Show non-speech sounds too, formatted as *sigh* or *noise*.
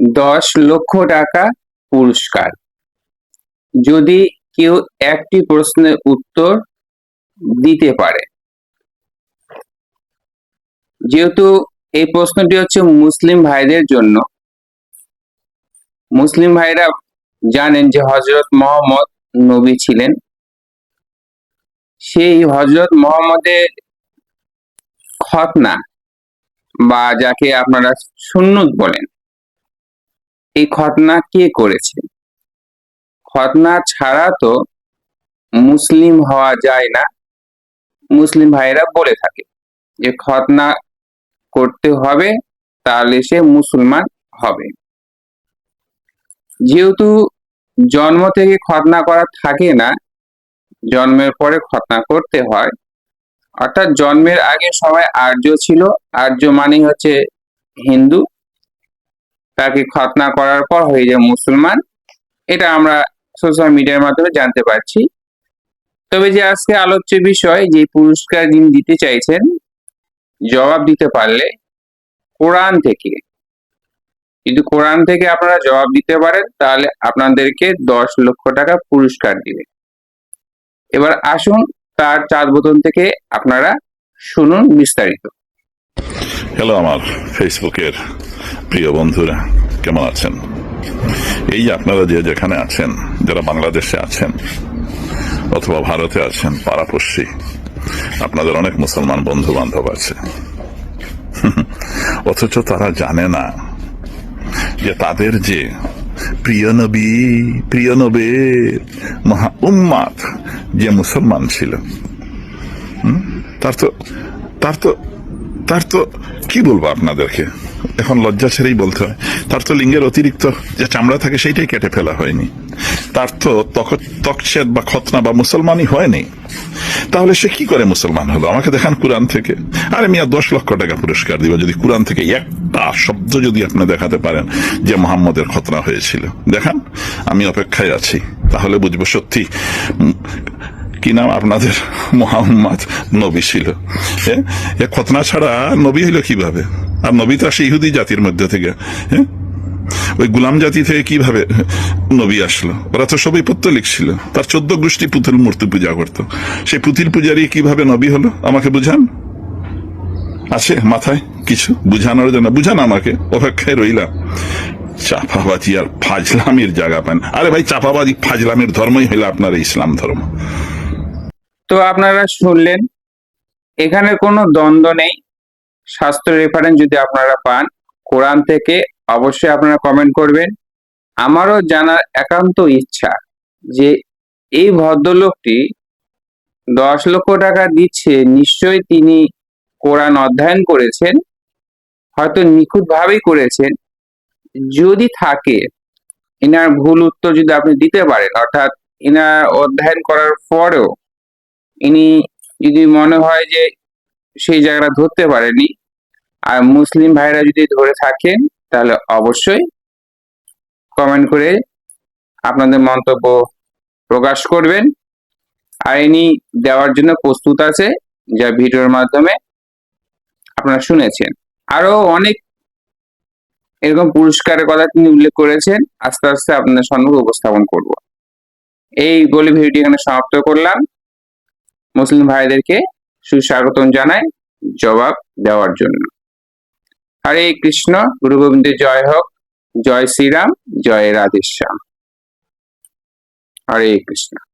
দশ লক্ষ টাকা পুরস্কার। যদি কেউ একটি প্রশ্নের উত্তর দিতে পারে। যেহেতু এই প্রশ্নটি হচ্ছে মুসলিম ভাইদের জন্য, মুসলিম ভাইরা জানেন যে হজরত মোহাম্মদ নবী ছিলেন। সেই হজরত মোহাম্মদের খতনা বা যাকে আপনারা সুন্নত বলেন এই খতনা কে করেছে? খতনা ছাড়া তো মুসলিম হওয়া যায় না। মুসলিম ভাইরা বলে থাকে যে খতনা করতে হবে তাহলে সে মুসলমান হবে। যেহেতু জন্ম থেকে খতনা করা থাকে না, জন্মের পরে খতনা করতে হয়। অর্থাৎ জন্মের আগে সবাই আর্য ছিল। আর্য মানে হচ্ছে হিন্দু। তাকে খতনা করার পর হয়ে যায় মুসলমান। এটা আমরা সোশ্যাল মিডিয়ার মাধ্যমে জানতে পারছি। তবে যে আজকে আলোচ্য বিষয়, যে পুরস্কার যিনি দিতে চাইছেন, জবাব দিতে পারলে কোরআন থেকে, যদি কোরআন থেকে আপনারা জবাব দিতে পারেন, তাহলে আপনাদেরকে দশ লক্ষ টাকা পুরস্কার দিবে। এবার আসুন তার চাঁদ বোতল থেকে আপনারা শুনুন বিস্তারিত। হ্যালো আমার ফেসবুকের প্রিয় বন্ধুরা, কেমন আছেন? এই যে আপনারা যে যেখানে আছেন, যারা বাংলাদেশে আছেন অথবা ভারতে আছেন, পাড়াপড়শি, আপনাদের অনেক মুসলমান বন্ধু বান্ধব আছে। *laughs* অথচ তারা জানে না যে তাদের যে প্রিয় নবী, প্রিয় নবীর মহা উম্মাদ যে মুসলমান ছিল তার তো তার তো তার তো কি বলব আপনাদেরকে? এখন লজ্জা ছেড়েই বলতে হয়। তার তো লিঙ্গের অতিরিক্ত যে চামড়া থাকে সেইটাই কেটে ফেলা হয়নি। তার তো তকছেদ বা খতনা বা মুসলমানই হয়নি। তাহলে সে কি করে মুসলমান হলো? আমাকে দেখান কোরআন থেকে। আরে মিয়া, দশ লক্ষ টাকা পুরস্কার দিব যদি কোরআন থেকে একটা শব্দ যদি আপনি দেখাতে পারেন যে মোহাম্মদের খতনা হয়েছিল। দেখান, আমি অপেক্ষায় আছি। তাহলে বুঝব সত্যি কি নাম আপনাদের? মোহাম্মদ নবী ছিল? এ খতনা ছাড়া নবী হইল কীভাবে? আর নবী তো আসে ইহুদি জাতির মধ্যে থেকে হ্যাঁ ওই গুলাম জাতি থেকে কীভাবে নবী আসলো? ওরা তো সবই পত্তলিক ছিল। তার চোদ্দ গোষ্ঠী পুতুল মূর্তি পূজা করত। সেই পুতুল পূজারি কীভাবে নবী হলো? আমাকে বুঝান? আছে মাথায় কিছু? বুঝানোর জন্য। বুঝান আমাকে, অপেক্ষায় রইলাম। চাপাবাজি আর ফাজলামির জায়গা পান। আরে ভাই, চাপাবাজি ফাজলামির ধর্মই হইল আপনার ইসলাম ধর্ম। তো আপনারা শুনলেন, এখানে কোনো দ্বন্দ্ব নেই। শাস্ত্র রেফারেন্স যদি আপনারা পান, কোরআন থেকে অবশ্যই আপনারা কমেন্ট করবেন। আমারও জানার একান্ত ইচ্ছা যে এই ভদ্রলোকটি দশ লক্ষ টাকা দিচ্ছে, নিশ্চয়ই তিনি কোরআন অধ্যয়ন করেছেন, হয়তো নিখুঁতভাবেই করেছেন। যদি থাকে, এনার ভুল উত্তর যদি আপনি দিতে পারেন, অর্থাৎ এনার অধ্যয়ন করার পরেও ইনি যদি মনে হয় যে সেই জায়গাটা ধরতে পারেনি, আর মুসলিম ভাইরা যদি ধরে থাকেন, তাহলে অবশ্যই কমেন্ট করে আপনাদের মন্তব্য প্রকাশ করবেন। আর ইনি দেওয়ার জন্য প্রস্তুত আছে, যা ভিডিওর মাধ্যমে আপনারা শুনেছেন। আরও অনেক এরকম পুরস্কারের কথা তিনি উল্লেখ করেছেন, আস্তে আস্তে আপনাদের সম্মুখে উপস্থাপন করব। এই বলে ভিডিওটি এখানে সমাপ্ত করলাম। মুসলিম ভাইদেরকে সুস্বাগত জানাই, জবাব দেওয়ার জন্য। হরে কৃষ্ণ, গুরু গোবিন্দের জয় হোক, জয় শ্রীরাম, জয় রাধেশ্যাম। হরে কৃষ্ণ।